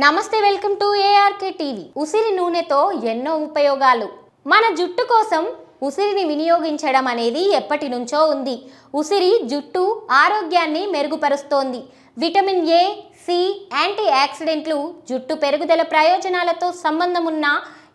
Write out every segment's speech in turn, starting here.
నమస్తే welcome to ARK TV ఉసిరి నూనెతో ఎన్నో ఉపయోగాలు. మన జుట్టు కోసం ఉసిరిని వినియోగించడం అనేది ఎప్పటి నుంచో ఉంది. ఉసిరి జుట్టు ఆరోగ్యాన్ని మెరుగుపరుస్తోంది. విటమిన్ ఏ సి యాంటీ ఆక్సిడెంట్లు జుట్టు పెరుగుదల ప్రయోజనాలతో సంబంధం ఉన్న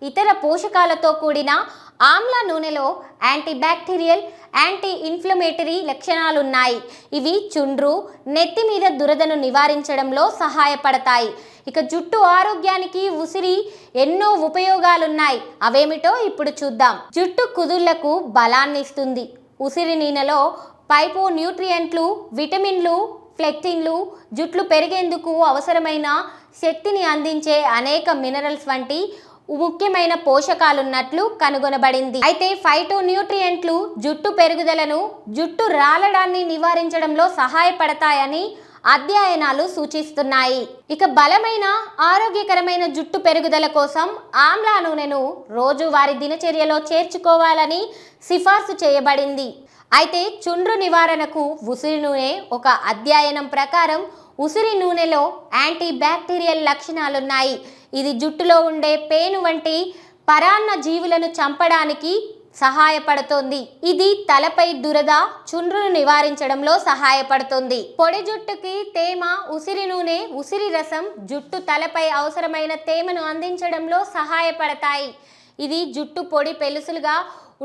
ఇతర పోషకాలతో కూడిన ఆమ్ల నూనెలో యాంటీ బ్యాక్టీరియల్ యాంటీ ఇన్ఫ్లమేటరీ లక్షణాలున్నాయి. ఇవి చుండ్రు నెత్తి మీద దురదను నివారించడంలో సహాయపడతాయి. ఇక జుట్టు ఆరోగ్యానికి ఉసిరి ఎన్నో ఉపయోగాలున్నాయి. అవేమిటో ఇప్పుడు చూద్దాం. జుట్టు కుదుళ్ళకు బలాన్ని ఇస్తుంది ఉసిరి నీనలో పైపు న్యూట్రియంట్లు విటమిన్లు ఫ్లెక్టిన్లు జుట్లు పెరిగేందుకు అవసరమైన శక్తిని అందించే అనేక మినరల్స్ వంటి ముఖ్యమైన పోషకాలున్నట్లు కనుగొనబడింది. అయితే ఫైటో న్యూట్రియంట్లు జుట్టు పెరుగుదలను జుట్టు రాలడాన్ని నివారించడంలో సహాయపడతాయని అధ్యయనాలు సూచిస్తున్నాయి. ఇక బలమైన ఆరోగ్యకరమైన జుట్టు పెరుగుదల కోసం ఆమ్లా నూనెను రోజు వారి దినచర్యలో చేర్చుకోవాలని సిఫార్సు చేయబడింది. అయితే చుండ్రు నివారణకు ఉసిరి నూనె ఒక అధ్యయనం ప్రకారం ఉసిరి నూనెలో యాంటీ బ్యాక్టీరియల్ లక్షణాలున్నాయి. ఇది జుట్టులో ఉండే పేను వంటి పరాన్న జీవులను చంపడానికి సహాయపడుతుంది. ఇది తలపై దురద చుండ్రును నివారించడంలో సహాయపడుతుంది. పొడి జుట్టుకి తేమ ఉసిరి నూనె ఉసిరి రసం జుట్టు తలపై అవసరమైన తేమను అందించడంలో సహాయపడతాయి. ఇది జుట్టు పొడి పెలుసులుగా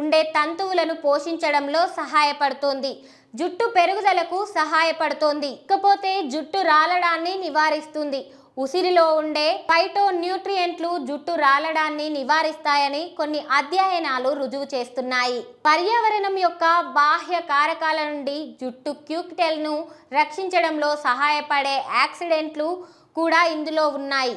ఉండే తంతువులను పోషించడంలో సహాయపడుతుంది. జుట్టు పెరుగుదలకు సహాయపడుతోంది. ఇకపోతే జుట్టు రాలడాన్ని నివారిస్తుంది. ఉసిరిలో ఉండే ఫైటో న్యూట్రియంట్లు జుట్టు రాలడాన్ని నివారిస్తాయని కొన్ని అధ్యయనాలు రుజువు చేస్తున్నాయి. పర్యావరణం యొక్క బాహ్య కారకాల నుండి జుట్టు క్యూక్టెల్ను రక్షించడంలో సహాయపడే యాక్సిడెంట్లు కూడా ఇందులో ఉన్నాయి.